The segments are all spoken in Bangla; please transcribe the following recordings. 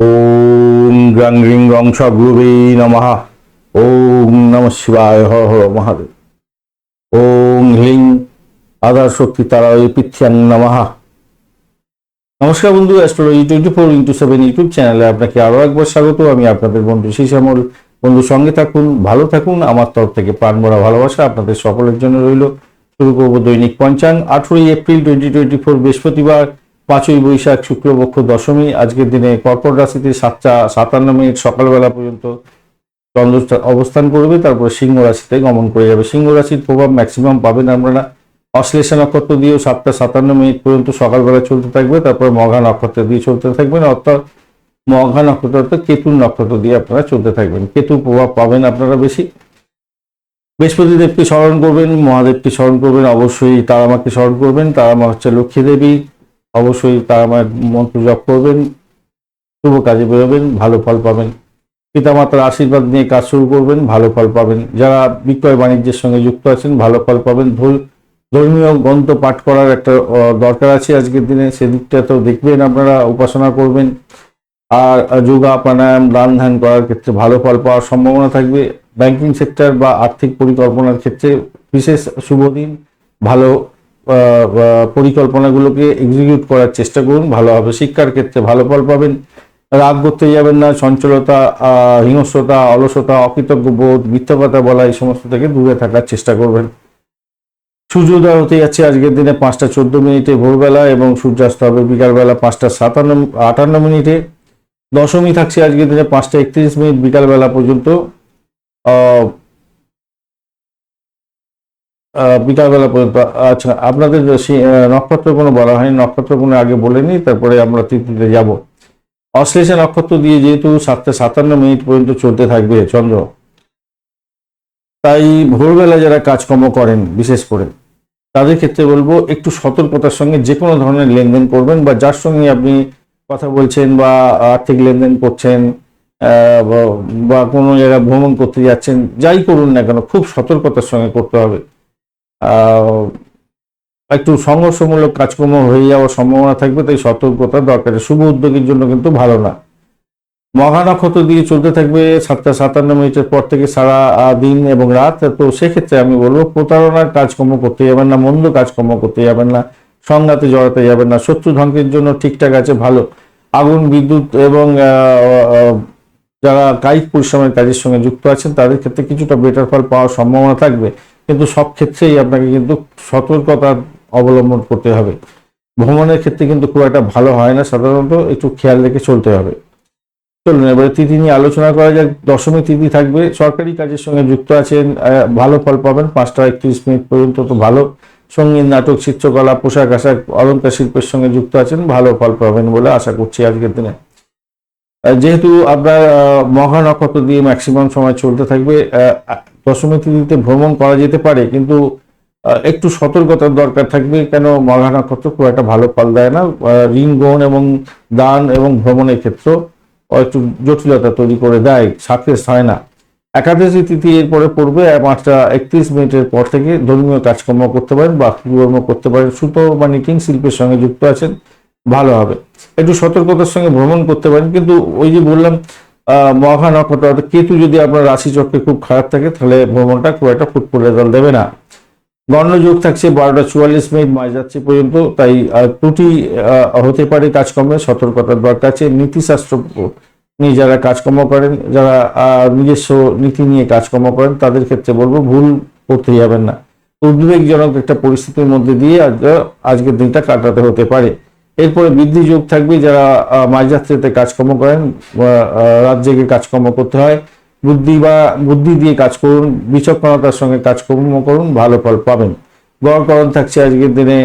ওম গ্রাং রিং রং সগুরুবে নমঃ। ওম নম শিবায় হর হর মহাদেব। ওম হ্লিং আধার শক্তি তারায় পিথ্যাং নমঃ। নমস্কার বন্ধু astrology twenty four into seven YouTube চ্যানেলে আপনাকে আরও একবার স্বাগত। আমি আপনাদের বন্ধু শ্যামল। বন্ধু, সঙ্গে থাকুন, ভালো থাকুন। আমার তরফ থেকে প্রাণ ভরা ভালোবাসা আপনাদের সকলের জন্য রইল। শুরু করব দৈনিক পঞ্চাং। আঠেরোই এপ্রিল টোয়েন্টি টোয়েন্টি ফোর বৃহস্পতিবার। পাঁচই বৈশাখ শুক্লপক্ষ দশমী। আজকের দিনে কর্কট রাশিতে সাতটা, সাতান্ন মিনিট সকালবেলা পর্যন্ত চন্দ্র অবস্থান করবে, তারপর সিংহ রাশিতে গমন করে যাবে। সিংহ রাশির প্রভাব ম্যাক্সিমাম পাবেন আপনারা। অশ্লেষা নক্ষত্র দিয়েও সাতটা, সাতান্ন মিনিট পর্যন্ত সকালবেলা চলতে থাকবে, তারপর মঘা নক্ষত্র দিয়ে চলতে থাকবেন। অর্থাৎ মঘা নক্ষত্র, অর্থাৎ কেতুর নক্ষত্র দিয়ে আপনারা চলতে থাকবেন। কেতুর প্রভাব পাবেন আপনারা বেশি। বৃহস্পতি দেবকে স্মরণ করবেন, মহাদেবকে স্মরণ করবেন, অবশ্যই তারা তারামাকে স্মরণ করবেন। তারা তারামা হচ্ছে লক্ষ্মী দেবী। অবশ্যই তারামার মন্ত্র জপ করবেন, শুভ কাজে বেরোবেন, ভালো ফল পাবেন। পিতামাতার আশীর্বাদ নিয়ে কাজ শুরু করবেন, ভালো ফল পাবেন। যারা বিক্রয় বাণিজ্যের সঙ্গে যুক্ত আছেন, ভালো ফল পাবেন। ধর- ধর্মীয় গ্রন্থ পাঠ করার একটা দরকার আছে আজকের দিনে, সেদিকটা তো দেখবেন আপনারা, উপাসনা করবেন। আর যোগা প্রাণায়াম দান ধ্যান করার ক্ষেত্রে ভালো ফল পাওয়ার সম্ভাবনা থাকবে। ব্যাংকিং সেক্টর বা আর্থিক পরিকল্পনার ক্ষেত্রে বিশেষ শুভ দিন, ভালো পরিকল্পনাগুলোকে এক্সিকিউট করার চেষ্টা করুন, ভালো হবে। শিক্ষার ক্ষেত্রে ভালো ফল পাবেন। রাগ করতে যাবেন না, চঞ্চলতা হিংস্রতা অলসতা, অকৃতজ্ঞ বোধ মিথ্যাপাতা বলা, এই সমস্ত থেকে দূরে থাকার চেষ্টা করবেন। সূর্যোদয় হতে যাচ্ছে আজকের দিনে পাঁচটা চোদ্দ মিনিটে ভোরবেলা এবং সূর্যাস্ত হবে বিকালবেলা পাঁচটা সাতান্ন, আটান্ন মিনিটে। দশমী থাকছে আজকের দিনে পাঁচটা একত্রিশ মিনিট বিকালবেলা পর্যন্ত। বিকালবেলা পর্যন্ত আচ্ছা আপনাদের নক্ষত্র কোনো বলা হয়নি, নক্ষত্র কোনো আগে বলেনি তারপরে আমরা তৃতীয়তে যাব। অশ্লেষা নক্ষত্র দিয়ে যেহেতু সাতটা সাতান্ন মিনিট পর্যন্ত চলতে থাকবে চন্দ্র, তাই ভোরবেলা যারা কাজকর্ম করেন, বিশেষ করে, তাদের ক্ষেত্রে বলব একটু সতর্কতার সঙ্গে যে কোনো ধরনের লেনদেন করবেন, বা যার সঙ্গে আপনি কথা বলছেন, বা আর্থিক লেনদেন করছেন বা- কোনো জায়গায় ভ্রমণ করতে যাচ্ছেন, যাই করুন না কেন, খুব সতর্কতার সঙ্গে করতে হবে। একটু সংঘর্ষমূলক কাজকর্ম হয়ে যাওয়ার সম্ভাবনা থাকবে, তাই সতর্কতা দরকার। শুভ উদ্যোগের জন্য কিন্তু ভালো না। মহা নক্ষত্র দিয়ে চলতে থাকবে সাতটা সাতান্ন মিনিটের পর থেকে সারা দিন এবং রাত। তো সেক্ষেত্রে আমি বলব, প্রতারণার কাজকর্ম করতে যাবেন না, মন্দ কাজকর্ম করতে যাবেন না, সংঘাতে জড়াতে যাবেন না। শত্রু ধ্বংসের জন্য ঠিকঠাক আছে, ভালো। আগুন, বিদ্যুৎ এবং যারা কায়িক পরিশ্রমের কাজের সঙ্গে যুক্ত আছেন, তাদের ক্ষেত্রে কিছুটা বেটার ফল পাওয়ার সম্ভাবনা থাকবে। কিন্তু সব ক্ষেত্রেই আপনাকে কিন্তু সতর্কতা অবলম্বন করতে হবে। ভ্রমণের ক্ষেত্রে কিন্তু খুব একটা ভালো হয় না, সাধারণত একটু খেয়াল রেখে চলতে হবে। চলুন, এবারে তিথি নিয়ে আলোচনা করা যাক। দশমী তিথি থাকবে, সরকারি কাজের সঙ্গে যুক্ত আছেন ভালো ফল পাবেন পাঁচটা একত্রিশ মিনিট পর্যন্ত তো ভালো। সংগীত, নাটক, চিত্রকলা, পোশাক আশাক অলঙ্কার শিল্পের সঙ্গে যুক্ত আছেন, ভালো ফল পাবেন বলে আশা করছি আজকের দিনে। যেহেতু আপনার মহা নক্ষত্র দিয়ে ম্যাক্সিমাম সময় চলতে থাকবে দশমী তিথিতে ভ্রমণ করা যেতে পারে, কিন্তু একটু সতর্কতার দরকার থাকবে, কেন মঘা নক্ষত্র খুব একটা ভালো ফল দেয় না। ঋণ গ্রহণ এবং দান এবং ভ্রমণের ক্ষেত্র একটু জটিলতা তৈরি করে দেয় সাকসেস হয় না। একাদশী তিথি এরপরে পড়বে পাঁচটা একত্রিশ মিনিটের পর থেকে ধর্মীয় কাজকর্ম করতে পারেন বা কর্ম করতে পারেন। সুতো বা নিটিং শিল্পের সঙ্গে যুক্ত আছেন, ভালো হবে। একটু সতর্কতার সঙ্গে ভ্রমণ করতে পারেন, কিন্তু ওই যে বললাম মহা নক্ষত্র অর্থাৎ কেতু যদি আপনার রাশি চক্রে খুব খারাপ থাকে, তাহলে ভ্রমণটা খুব একটা ফুটফুট রেজাল্ট দেবে না। গণ্যযোগ থাকছে বারোটা চুয়াল্লিশ মিনিট মাঝ যাচ্ছে পর্যন্ত, তাই ত্রুটি হতে পারে কাজকর্মে, সতর্কতার দরকার আছে। নীতিশাস্ত্র নিয়ে যারা কাজকর্ম করেন, যারা নিজস্ব নীতি নিয়ে কাজকর্ম করেন, তাদের ক্ষেত্রে বলব ভুল করতে যাবেন না। উদ্বেগজনক একটা পরিস্থিতির মধ্যে দিয়ে আজ আজকের দিনটা কাটাতে হতে পারে। এরপরে বৃদ্ধি যোগ থাকবে যারা মাঝরাত্রিতে কাজকর্ম করেন রাত জেগে কাজকর্ম করতে হয়। বুদ্ধি বা, বুদ্ধি দিয়ে কাজ করুন, বিচক্ষণতার সঙ্গে কাজকর্ম করুন, ভালো ফল পাবেন। গড়করণ থাকছে আজকের দিনে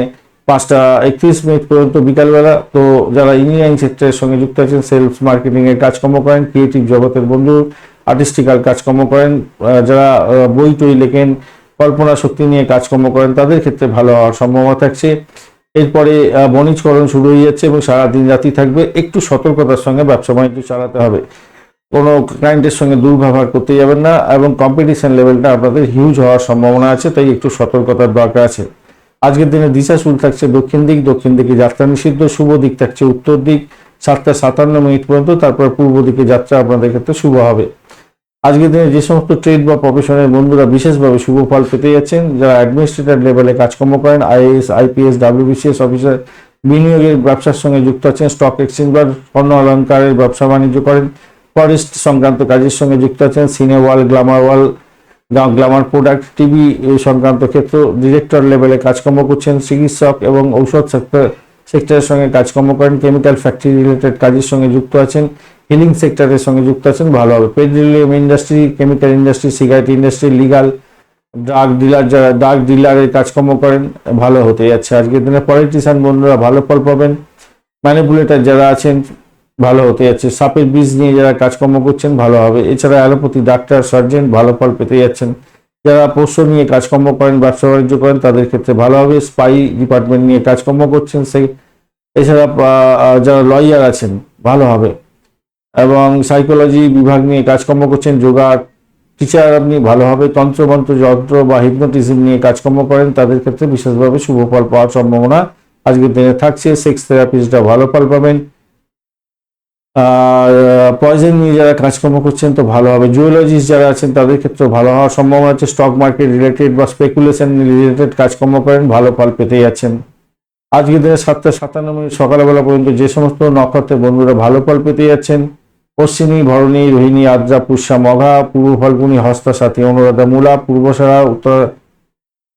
পাঁচটা একত্রিশ মিনিট পর্যন্ত বিকালবেলা। তো যারা ইঞ্জিনিয়ারিং সেক্টরের সঙ্গে যুক্ত আছেন সেলস মার্কেটিং এর কাজকর্ম করেন ক্রিয়েটিভ জগতের বন্ধু আর্টিস্টিক্যাল কাজকর্ম করেন যারা বই টই লেখেন, কল্পনা শক্তি নিয়ে কাজকর্ম করেন, তাদের ক্ষেত্রে ভালো হওয়ার সম্ভাবনা থাকছে। এরপরে বণিজকরণ শুরু হয়ে যাচ্ছে এবং সারাদিন রাতি থাকবে। একটু সতর্কতার সঙ্গে ব্যবসা বাণিজ্য চালাতে হবে। কোনো ক্লায়েন্টের সঙ্গে দুর্ব্যবহার করতে যাবেন না এবং কম্পিটিশন লেভেলটা আপনাদের হিউজ হওয়ার সম্ভাবনা আছে, তাই একটু সতর্কতার দরকার আছে। আজকের দিনে দিশা শুরু থাকছে দক্ষিণ দিক, দক্ষিণ দিকে যাত্রা নিষিদ্ধ, শুভ দিক থাকছে উত্তর দিক। সাতটা সাতান্ন মিনিট পর্যন্ত, তারপর পূর্ব দিকে যাত্রা আপনাদের ক্ষেত্রে শুভ হবে। আজকের দিনে যে সমস্ত ট্রেড বা প্রফেশনের বন্ধুরা বিশেষভাবে শুভ ফল পেতে যাচ্ছেন, যারা অ্যাডমিনিস্ট্রেটর লেভেলে কাজকর্ম করেন আইএএস আইপিএস ডাব্লিউবিসিএস অফিসার বিনিয়োগের ব্যবসার সঙ্গে যুক্ত আছেন স্টক এক্সচেঞ্জ বা স্বর্ণ অলঙ্কারের ব্যবসা বাণিজ্য করেন ফরেস্ট সংক্রান্ত কাজের সঙ্গে যুক্ত আছেন cine wall glamour wall glamour product TV সংক্রান্ত ক্ষেত্র ডিরেক্টর লেভেলে কাজকর্ম করছেন, চিকিৎসক এবং ঔষধ সেক্টর সেক্টরের সঙ্গে কাজকর্ম করেন কেমিক্যাল ফ্যাক্টরি রিলেটেড কাজের সঙ্গে যুক্ত আছেন হিলিং সেক্টরের সঙ্গে যুক্ত আছেন, ভালো হবে। Petroleum industry chemical industry cigarette industry legal drug dealer যারা ড্রাগ ডিলারের কাজকর্ম করেন, ভালো হতে যাচ্ছে আজকের দিনে। পলিটিশিয়ান বন্ধুরা ভালো ফল পাবেন। ম্যানিপুলেটর যারা আছেন, ভালো হতে যাচ্ছে। সাপের বীজ নিয়ে যারা কাজকর্ম করছেন, ভালো হবে। এছাড়া অ্যালোপ্যাথি ডাক্তার সার্জন ভালো ফল পেতে যাচ্ছেন। যারা পোষ্য নিয়ে কাজকর্ম করেন, ব্যবসা বাণিজ্য করেন, তাদের ক্ষেত্রে ভালো হবে। স্পাই ডিপার্টমেন্ট নিয়ে কাজকর্ম করছেন সেই এছাড়া যারা লয়ার আছেন, ভালো হবে। এবং সাইকোলজি বিভাগ নিয়ে কাজকর্ম করছেন, যোগা টিচার আপনি ভালোভাবে তন্ত্রমন্ত্র, যন্ত্র বা হিপনোটিজম নিয়ে কাজকর্ম করেন, তাদের ক্ষেত্রে বিশেষভাবে শুভ ফল পাওয়ার সম্ভাবনা আজকের দিনে থাকছে। সেক্স থেরাপিস্টরা ভালো ফল পাবেন। আর পয়জন নিয়ে যারা কাজকর্ম করছেন তো ভালো হবে। জুয়েলজিস্ট যারা আছেন তাদের ক্ষেত্রে ভালো হওয়ার সম্ভাবনা আছে। স্টক মার্কেট রিলেটেড বা স্পেকুলেশন রিলেটেড কাজকর্ম করেন, ভালো ফল পেতে যাচ্ছেন আজকের দিনে সাতটা সাতান্ন মিনিট সকালবেলা পর্যন্ত যে সমস্ত নক্ষত্রের বন্ধুরা ভালো ফল পেতে যাচ্ছেন পশ্চিমী ভরণী, রোহিণী, আদ্রা, পুষ্যা, মঘা, পূর্ব ফাল্গুনী, হস্তা, সাথী, অনুরাধা, মূলা পূর্বসারা উত্তর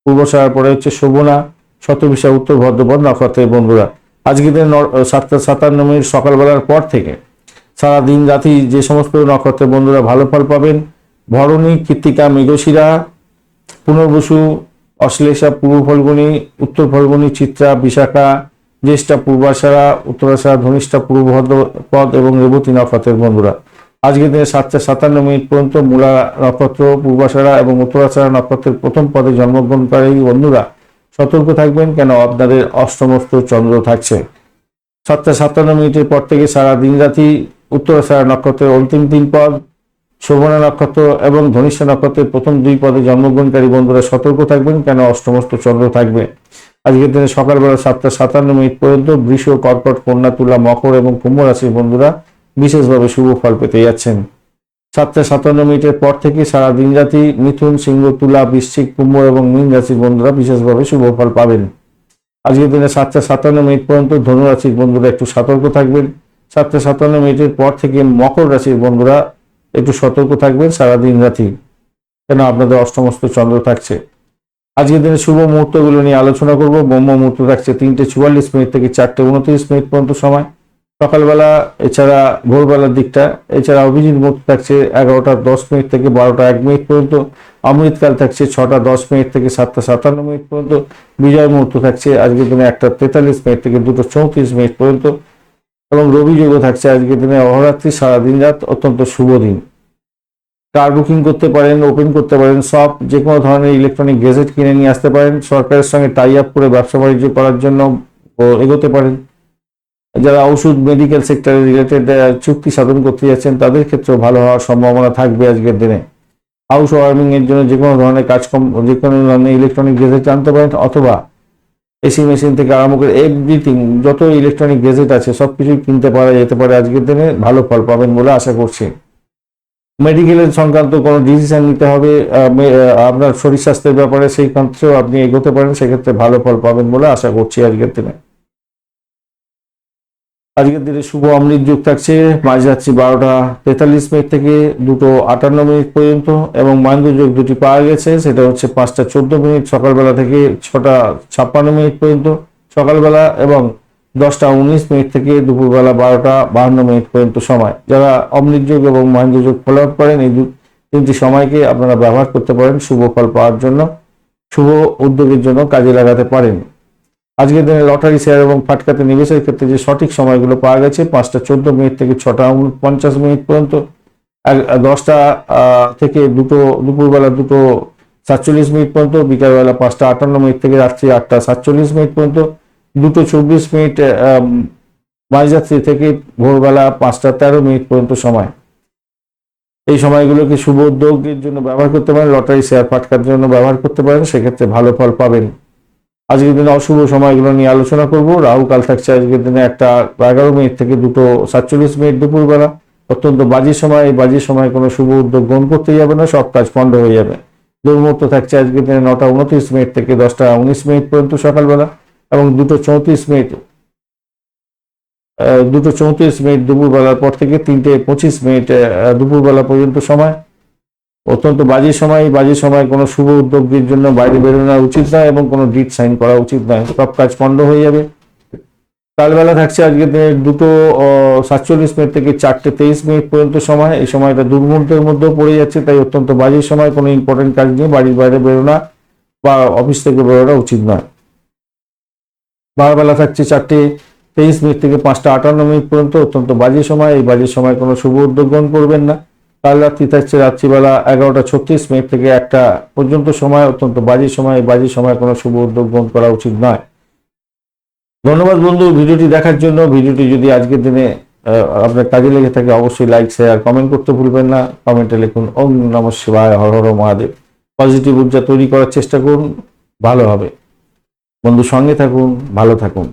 পূর্বসারার পরে হচ্ছে শোভনা শতবিশা উত্তর ভদ্রপদ নক্ষত্রের বন্ধুরা। ন- সাতটা সাতান্ন মিনিট সকালবেলার পর থেকে সারা দিন রাতি যে সমস্ত নক্ষত্রের বন্ধুরা ভালো ফল পাবেন, ভরণী, কৃত্তিকা, মেঘশিরা, পুনর্বসু, অশ্লেষা, পূর্ব ফল্গুনী, উত্তর ফল্গুনী, চিত্রা, বিশাখা, জ্যেষ্ঠা, পূর্বাশারা, উত্তরাশারা, ধনিষ্ঠা পদ এবং রেবতী নক্ষত্রের বন্ধুরা। আজকের দিনে সাতটা সাতান্ন মিনিট পর্যন্ত মূলা নক্ষত্র, পূর্বাশারা এবং উত্তরাশারা নক্ষত্রের প্রথম পদে জন্মগ্রহণকারী বন্ধুরা সতর্ক থাকবেন কেন? আপনাদের অষ্টমস্ত চন্দ্র থাকছে। সাতটা সাতান্ন মিনিটের পর থেকে সারা দিন রাতি উত্তরাশারা নক্ষত্রের অন্তিম তিন পদ, শোভনা নক্ষত্র এবং ধনিষ্ঠা নক্ষত্রের প্রথম দুই পদে জন্মগ্রহণকারী বন্ধুরা সতর্ক থাকবেন কেন? অষ্টমস্ত চন্দ্র থাকবে। আজকের দিনে সকালবেলা সাতটা সাতান্ন মিনিট পর্যন্ত বৃষ, কর্কট কন্যা তুলা মকর এবং কুম্ভ রাশির বন্ধুরা বিশেষভাবে শুভ ফল পেতে যাচ্ছেন। সাতটা সাতান্ন মিনিটের পর থেকে সারা দিন রাতি মিথুন সিংহ তুলা বৃশ্চিক, কুম্ভ এবং মীন রাশির বন্ধুরা বিশেষভাবে শুভ ফল পাবেন। আজকের দিনে সাতটা সাতান্ন মিনিট পর্যন্ত ধনু রাশির বন্ধুরা একটু সতর্ক থাকবেন। সাতটা সাতান্ন মিনিটের পর থেকে মকর রাশির বন্ধুরা একটু সতর্ক থাকবেন সারা দিন রাতি কেন? আপনাদের অষ্টমস্ত চন্দ্র থাকছে। আজকের দিনে শুভ মুহূর্তগুলো নিয়ে আলোচনা করব। ব্রহ্ম মুহূর্ত থাকছে তিনটে চুয়াল্লিশ মিনিট থেকে চারটে উনত্রিশ মিনিট পর্যন্ত সময়। সকালবেলা, এছাড়া ভোরবেলার দিকটা, এছাড়া অভিজিৎ মুহূর্ত থাকছে এগারোটা দশ মিনিট থেকে বারোটা এক মিনিট পর্যন্ত, অমৃতকাল থাকছে ছটা দশ মিনিট থেকে সাতটা সাতান্ন মিনিট পর্যন্ত, বিজয় মুহূর্ত থাকছে আজকের দিনে একটা তেতাল্লিশ মিনিট থেকে দুটো চৌত্রিশ মিনিট পর্যন্ত, এবং রবি যোগ থাকছে আজকের দিনে অহরাত্রি সারাদিন রাত, অত্যন্ত শুভ দিন। কার বুকিং করতে পারেন, ওপেন করতে পারেন, সব যে কোনো ধরনের ইলেকট্রনিক গেজেট কিনে নিয়ে আসতে পারেন, সরকারের সঙ্গে টাই আপ করে ব্যবসা বাণিজ্য করার জন্য এগোতে পারেন। যারা ওষুধ মেডিকেল সেক্টরে রিলেটেড চুক্তি সাধন করতে যাচ্ছেন, তাদের ক্ষেত্রেও ভালো হওয়ার সম্ভাবনা থাকবে আজকের দিনে। হাউস ওয়ার্মিং এর জন্য যে কোনো ধরনের কাজকর্ম, যে কোনো ধরনের ইলেকট্রনিক গেজেট আনতে পারেন, অথবা এসি মেশিন থেকে আরম্ভ করে এভরিথিং যত ইলেকট্রনিক গেজেট আছে সব কিছুই কিনতে পারা যেতে পারে আজকের দিনে, ভালো ফল পাবেন বলে আশা করছি। মেডিকেলের সংক্রান্ত কোনো ডিসিশন নিতে হবে আপনার শরীর স্বাস্থ্যের ব্যাপারে সেই ক্ষেত্রেও আপনি এগোতে পারেন, সেক্ষেত্রে ভালো ফল পাবেন বলে আশা করছি আজকের দিনে। আজকের দিনে শুভ অমৃত যুগ থাকছে। মাঝরাত্রি বারোটা তেতাল্লিশ মিনিট থেকে দুটো আটান্ন মিনিট পর্যন্ত এবং মাইন্দ্র যোগ দুটি পাওয়া গেছে। সেটা হচ্ছে পাঁচটা চোদ্দ মিনিট, সকালবেলা থেকে ছটা ছাপ্পান্ন মিনিট পর্যন্ত, সকালবেলা এবং দশটা উনিশ মিনিট থেকে দুপুরবেলা বারোটা বাহান্ন মিনিট পর্যন্ত সময়। যারা অমৃত যোগ এবং মহেন্দ্র যোগ ফলো আপ করেন, এই তিনটি সময়কে আপনারা ব্যবহার করতে পারেন। শুভ ফল পাওয়ার জন্য, শুভ উদ্যোগের জন্য কাজে লাগাতে পারেন। আজকের দিনে লটারি শেয়ার এবং ফাটকাতে নিবেশের ক্ষেত্রে যে সঠিক সময়গুলো পাওয়া গেছে, পাঁচটা চোদ্দ মিনিট থেকে ছটা পঞ্চাশ মিনিট পর্যন্ত দশটা থেকে দুটো, দুপুরবেলা দুটো সাতচল্লিশ মিনিট পর্যন্ত, বিকালবেলা পাঁচটা আটান্ন মিনিট থেকে রাত্রি আটটা সাতচল্লিশ মিনিট পর্যন্ত, দুটো চব্বিশ মিনিট মাঝরাত্রি থেকে ভোরবেলা পাঁচটা তেরো মিনিট পর্যন্ত সময়। এই সময়গুলোকে শুভ উদ্যোগের জন্য ব্যবহার করতে পারেন, লটারি শেয়ার ফাটকার জন্য ব্যবহার করতে পারেন, সেক্ষেত্রে ভালো ফল পাবেন। আজকের দিনে অশুভ সময়গুলো নিয়ে আলোচনা করব। রাহু কাল থাকছে আজকের দিনে একটা এগারো মিনিট থেকে দুটো সাতচল্লিশ মিনিট দুপুরবেলা। অত্যন্ত বাজে সময়, এই বাজে সময় কোনো শুভ উদ্যোগ গ্রহণ করতে যাবে না, সব কাজ পণ্ড হয়ে যাবে। দুর্মুহূর্ত থাকছে আজকের দিনে নটা উনত্রিশ মিনিট থেকে দশটা উনিশ মিনিট পর্যন্ত সকালবেলা এবং দুটো চৌত্রিশ মিনিট দুটো চৌত্রিশ মিনিট দুপুরবেলার পর থেকে তিনটে পঁচিশ মিনিট দুপুরবেলা পর্যন্ত সময়। অত্যন্ত বাজে সময় বাজে সময় কোনো শুভ উদ্যোগের জন্য বাইরে বেরোনো উচিত নয় এবং কোনো ডিট সাইন করা উচিত নয়। সব কাজ পণ্ড হয়ে যাবে। কালবেলা থাকছে আজকে দুটো সাতচল্লিশ মিনিট থেকে চারটে তেইশ মিনিট পর্যন্ত সময়। এই সময়টা দুর্মুহূর্তের মধ্যেও পড়ে যাচ্ছে, তাই অত্যন্ত বাজে সময়। কোনো ইম্পর্টেন্ট কাজ নিয়ে বাড়ির বাইরে বেরোনা বা অফিস থেকে বেরোনা উচিত নয়। বারবেলা থাকছে চারটে তেইশ মিনিট থেকে পাঁচটা আটান্ন মিনিট পর্যন্ত। অত্যন্ত বাজে সময়। এই বাজে সময় কোনো শুভ উদ্যোগ গ্রহণ করবেন না। কাল রাত্রি থাকছে রাত্রিবেলা এগারোটা ছত্রিশ মিনিট থেকে একটা পর্যন্ত সময়, অত্যন্ত বাজে সময়। বাজে সময় কোনো শুভ উদ্যোগ গ্রহণ করা উচিত নয়। ধন্যবাদ বন্ধু ভিডিওটি দেখার জন্য। ভিডিওটি যদি আজকের দিনে আপনার কাজে লেগে থাকে, অবশ্যই লাইক শেয়ার কমেন্ট করতে ভুলবেন না। কমেন্টে লিখুন, ওম নম শিবায় হর হর মহাদেব। পজিটিভ ঊর্জা তৈরি করার চেষ্টা করুন, ভালো হবে। বন্ধু সঙ্গে থাকুন, ভালো থাকুন।